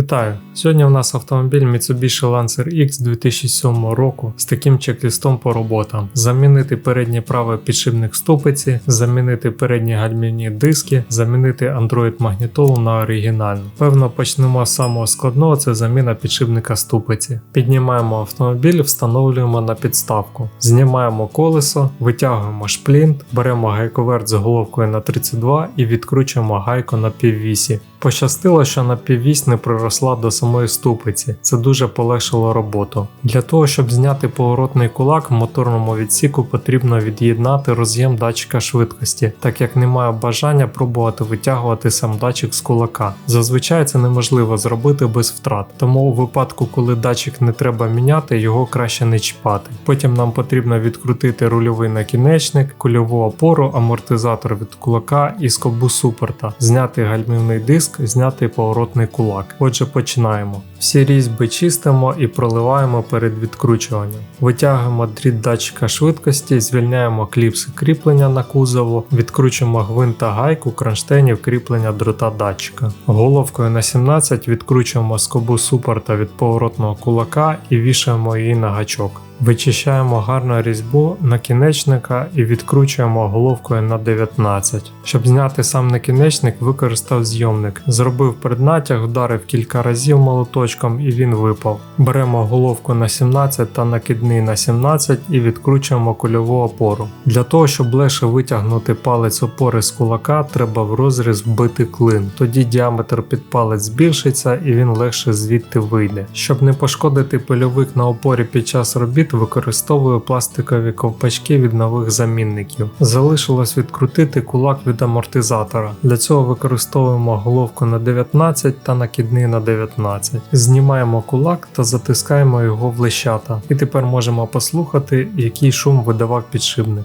Вітаю! Сьогодні у нас автомобіль Mitsubishi Lancer X 2007 року з таким чек-листом по роботам: замінити переднє праве підшипник ступиці, замінити передні гальмівні диски, замінити Android магнітолу на оригінальну. Певно, почнемо з самого складного це заміна підшипника ступиці. Піднімаємо автомобіль, встановлюємо на підставку, знімаємо колесо, витягуємо шплінт, беремо гайковерт з головкою на 32 і відкручуємо гайку на піввісі. Пощастило, що напіввісь не приросла до самої ступиці, це дуже полегшило роботу. Для того, щоб зняти поворотний кулак в моторному відсіку, потрібно від'єднати роз'єм датчика швидкості, так як немає бажання пробувати витягувати сам датчик з кулака. Зазвичай це неможливо зробити без втрат, тому у випадку, коли датчик не треба міняти, його краще не чіпати. Потім нам потрібно відкрутити рульовий накінечник, кульову опору, амортизатор від кулака і скобу супорта, зняти гальмівний диск зняти поворотний кулак. Отже, починаємо. Всі різьби чистимо і проливаємо перед відкручуванням. Витягуємо дріт датчика швидкості, звільняємо кліпси кріплення на кузову, відкручуємо гвинт та гайку кронштейнів кріплення дрота датчика. Головкою на 17 відкручуємо скобу супорта від поворотного кулака і вішаємо її на гачок. Вичищаємо гарну різьбу накінечника і відкручуємо головкою на 19. Щоб зняти сам накінечник, використав зйомник. Зробив преднатяг, вдарив кілька разів молоточком і він випав. Беремо головку на 17 та накидний на 17 і відкручуємо кульову опору. Для того, щоб легше витягнути палець опори з кулака, треба в розріз вбити клин. Тоді діаметр під палець збільшиться і він легше звідти вийде. Щоб не пошкодити пильовик на опорі під час робіт використовую пластикові ковпачки від нових замінників. Залишилось відкрутити кулак від амортизатора. Для цього використовуємо головку на 19 та накидний на 19. Знімаємо кулак та затискаємо його в лещата. І тепер можемо послухати, який шум видавав підшипник.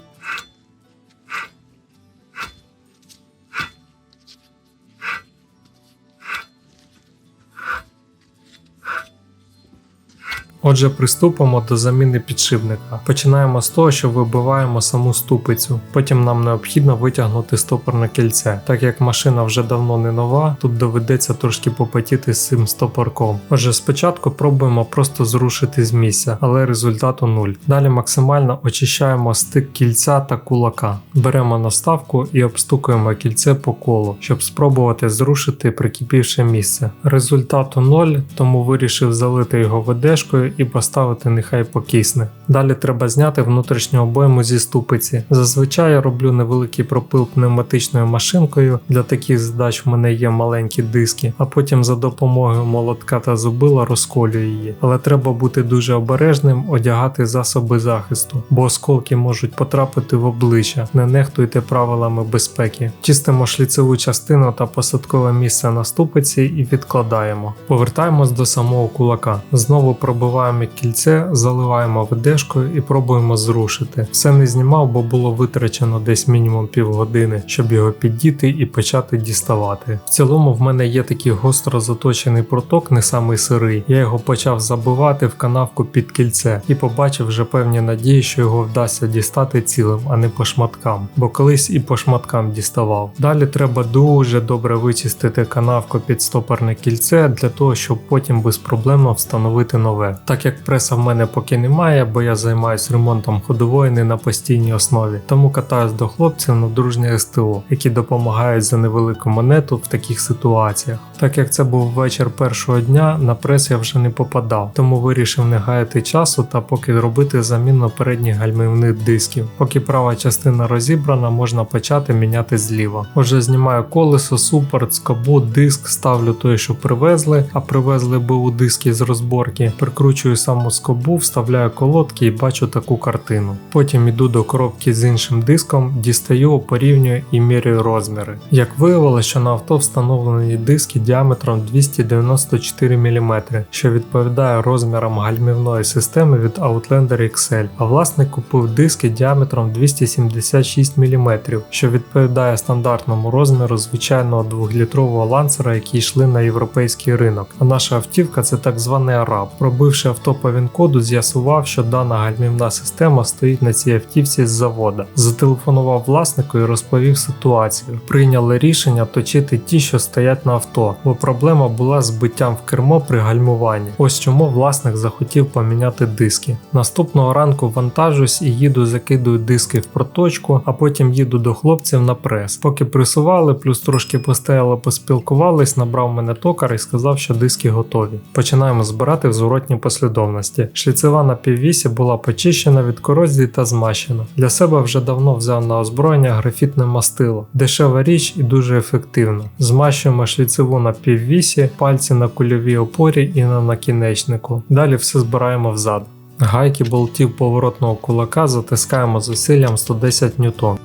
Отже, приступимо до заміни підшипника. Починаємо з того, що вибиваємо саму ступицю. Потім нам необхідно витягнути стопорне кільце. Так як машина вже давно не нова, тут доведеться трошки попотіти з цим стопорком. Отже, спочатку пробуємо просто зрушити з місця, але результату нуль. Далі максимально очищаємо стик кільця та кулака. Беремо наставку і обстукуємо кільце по колу, щоб спробувати зрушити прикипівше місце. Результату 0, тому вирішив залити його ведешкою і поставити нехай покисне. Далі треба зняти внутрішню обойму зі ступиці. Зазвичай я роблю невеликий пропил пневматичною машинкою. Для таких задач в мене є маленькі диски, а потім за допомогою молотка та зубила розколюю її. Але треба бути дуже обережним, одягати засоби захисту, бо осколки можуть потрапити в обличчя. Не нехтуйте правилами безпеки. Чистимо шліцеву частину та посадкове місце на ступиці і відкладаємо. Повертаємось до самого кулака. Знову пробиваємо Вибиваємо кільце, заливаємо ведешкою і пробуємо зрушити. Все не знімав, бо було витрачено десь мінімум півгодини, щоб його піддіти і почати діставати. В цілому в мене є такий гостро заточений проток, не самий сирий. Я його почав забивати в канавку під кільце і побачив вже певні надії, що його вдасться дістати цілим, а не по шматкам, бо колись і по шматкам діставав. Далі треба дуже добре вичистити канавку під стопорне кільце для того, щоб потім безпроблемно встановити нове так як преса в мене поки немає, бо я займаюся ремонтом ходової не на постійній основі, тому катаюсь до хлопців на дружнє СТО, які допомагають за невелику монету в таких ситуаціях. Так як це був вечір першого дня, на прес я вже не попадав, тому вирішив не гаяти часу та поки робити заміну передніх гальмівних дисків. Поки права частина розібрана, можна почати міняти зліва. Отже, знімаю колесо, супорт, скобу, диск, ставлю той, що привезли, а привезли БУ диски з розборки, прикручую Відкручую саму скобу, вставляю колодки і бачу таку картину. Потім іду до коробки з іншим диском, дістаю, порівнюю і міряю розміри. Як виявилося, що на авто встановлені диски діаметром 294 мм, що відповідає розмірам гальмівної системи від Outlander XL, а власник купив диски діаметром 276 мм, що відповідає стандартному розміру звичайного 2-літрового ланцера, які йшли на європейський ринок. А наша автівка це так званий араб. Пробивши авто по він-коду, з'ясував, що дана гальмівна система стоїть на цій автівці з завода. Зателефонував власнику і розповів ситуацію. Прийняли рішення точити ті, що стоять на авто, бо проблема була з биттям в кермо при гальмуванні. Ось чому власник захотів поміняти диски. Наступного ранку вантажусь і їду, закидую диски в проточку, а потім їду до хлопців на прес. Поки пресували, плюс трошки постояли, поспілкувались, набрав мене токар і сказав, що диски готові. Починаємо збирати в зворотній послідовності. Шліцева на піввісі була почищена від корозії та змащена. Для себе вже давно взяв на озброєння графітне мастило. Дешева річ і дуже ефективна. Змащуємо шліцеву на піввісі, пальці на кульовій опорі і на накінечнику. Далі все збираємо взад. Гайки болтів поворотного кулака затискаємо зусиллям 110 ньютон.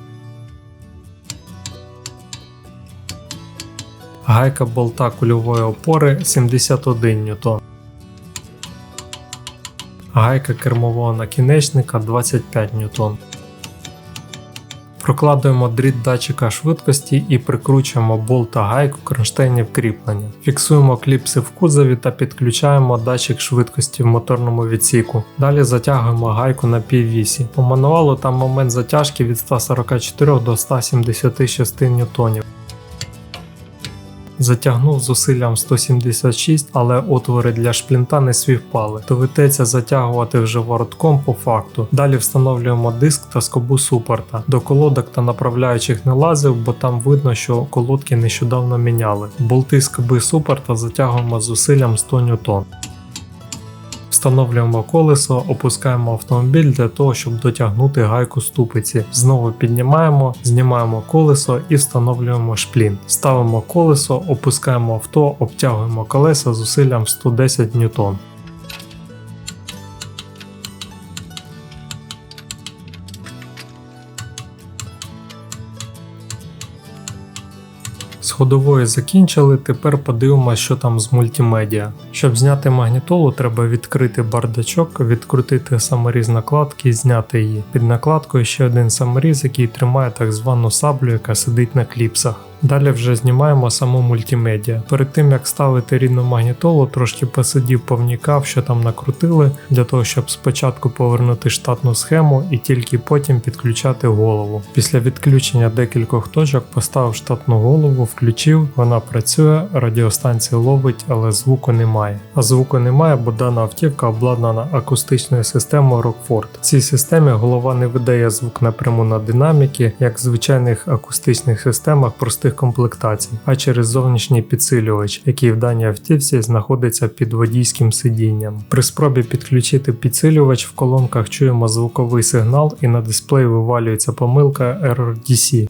Гайка болта кульової опори 71 ньютон. Гайка кермового накінечника 25 ньютон. Прокладуємо дріт датчика швидкості і прикручуємо болт та гайку кронштейнів кріплення. Фіксуємо кліпси в кузові та підключаємо датчик швидкості в моторному відсіку. Далі затягуємо гайку на піввісі. По мануалу там момент затяжки від 144 до 176 ньютонів. Затягнув зусиллям 176, але отвори для шплінта не співпали. Доведеться затягувати вже воротком по факту. Далі встановлюємо диск та скобу супорта. До колодок та направляючих не лазив, бо там видно, що колодки нещодавно міняли. Болти скоби супорта затягуємо зусиллям 100 ньютон. Встановлюємо колесо, опускаємо автомобіль для того, щоб дотягнути гайку ступиці. Знову піднімаємо, знімаємо колесо і встановлюємо шплін. Ставимо колесо, опускаємо авто, обтягуємо колеса зусиллям 110 ньютон. Ходової закінчили, тепер подивимося, що там з мультимедіа. Щоб зняти магнітолу, треба відкрити бардачок, відкрутити саморіз накладки і зняти її. Під накладкою ще один саморіз, який тримає так звану саблю, яка сидить на кліпсах. Далі вже знімаємо саму мультимедіа. Перед тим як ставити рідну магнітолу, трошки посидів, повнікав, що там накрутили, для того, щоб спочатку повернути штатну схему і тільки потім підключати голову. Після відключення декількох точок поставив штатну голову, включив, вона працює, радіостанція ловить, але звуку немає. А звуку немає, бо дана автівка обладнана акустичною системою Rockford. В цій системі голова не видає звук напряму на динаміки, як в звичайних акустичних системах простих комплектацій, а через зовнішній підсилювач, який в даній автівці знаходиться під водійським сидінням. При спробі підключити підсилювач в колонках чуємо звуковий сигнал і на дисплей вивалюється помилка ErrorDC.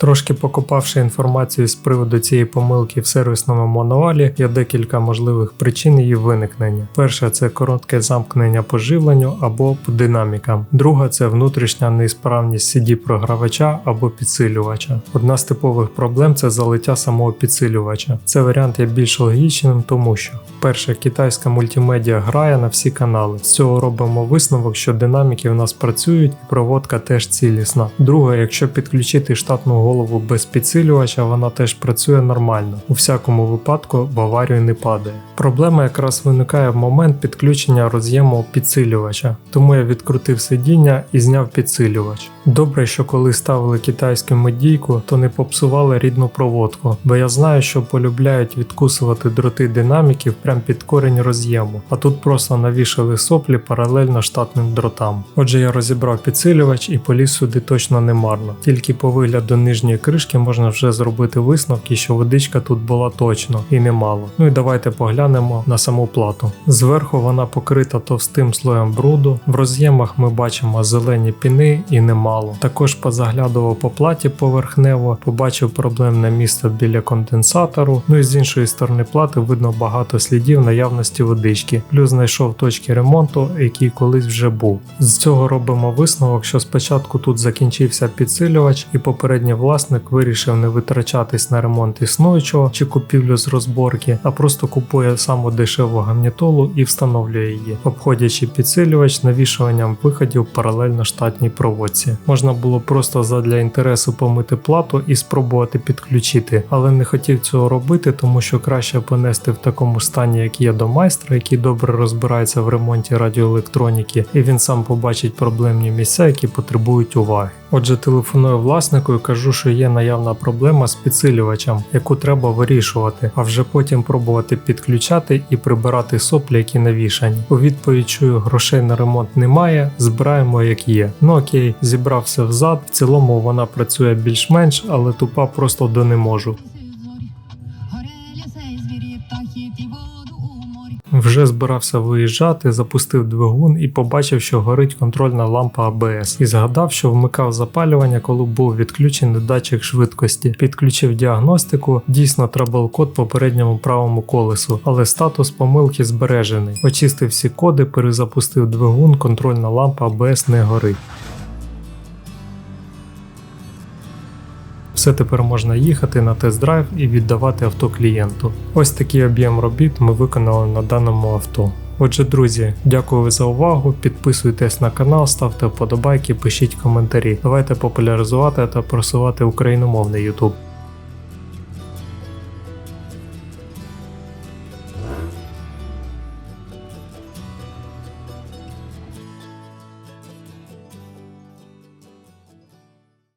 Трошки покопавши інформацію з приводу цієї помилки в сервісному мануалі, є декілька можливих причин її виникнення. Перша це коротке замкнення по живленню або по динамікам. Друга це внутрішня неісправність CD програвача або підсилювача. Одна з типових проблем це залиття самого підсилювача. Це варіант є більш логічним, тому що перше, китайська мультимедіа грає на всі канали. З цього робимо висновок, що динаміки в нас працюють і проводка теж цілісна. Друге, якщо підключити штатну голову без підсилювача, вона теж працює нормально. У всякому випадку в аварію не падає. Проблема якраз виникає в момент підключення роз'єму підсилювача, тому я відкрутив сидіння і зняв підсилювач. Добре, що коли ставили китайську медійку, то не попсували рідну проводку, бо я знаю, що полюбляють відкусувати дроти динаміків прямо під корінь роз'єму, а тут просто навішали соплі паралельно штатним дротам. Отже, я розібрав підсилювач і поліз сюди точно не марно. Тільки по вигляду нижньої кришки можна вже зробити висновки, що водичка тут була точно і немало. Ну і давайте поглянемо на саму плату. Зверху вона покрита товстим слоєм бруду. В роз'ємах ми бачимо зелені піни і немало. Також позаглядував по платі поверхнево, побачив проблемне місце біля конденсатору. Ну і з іншої сторони плати видно багато слідів наявності водички. Плюс знайшов точки ремонту, який колись вже був. З цього робимо висновок, що спочатку тут закінчився підсилювач, і попередній власник вирішив не витрачатись на ремонт існуючого чи купівлю з розборки, а просто купує саму дешеву гамнітолу і встановлює її, обходячи підсилювач навішуванням виходів паралельно штатній проводці. Можна було просто задля інтересу помити плату і спробувати підключити, але не хотів цього робити, тому що краще понести в такому стані, як є до майстра, який добре розбирається в ремонті радіоелектроніки, і він сам побачить проблемні місця, які потребують уваги. Отже, телефоную власнику і кажу, що є наявна проблема з підсилювачем, яку треба вирішувати, а вже потім пробувати підключати і прибирати соплі, які навішані. У відповідь чую, грошей на ремонт немає, збираємо як є. Ну окей, зібрався взад. В цілому вона працює більш-менш, але тупа просто до не можу. Вже збирався виїжджати, запустив двигун і побачив, що горить контрольна лампа АБС. І згадав, що вмикав запалювання, коли був відключений датчик швидкості. Підключив діагностику, дійсно трабл-код по правому колесу, але статус помилки збережений. Очистив всі коди, перезапустив двигун, контрольна лампа АБС не горить. Все тепер можна їхати на тест-драйв і віддавати авто клієнту. Ось такий об'єм робіт ми виконали на даному авто. Отже, друзі, дякую за увагу. Підписуйтесь на канал, ставте вподобайки, пишіть коментарі. Давайте популяризувати та просувати україномовний YouTube.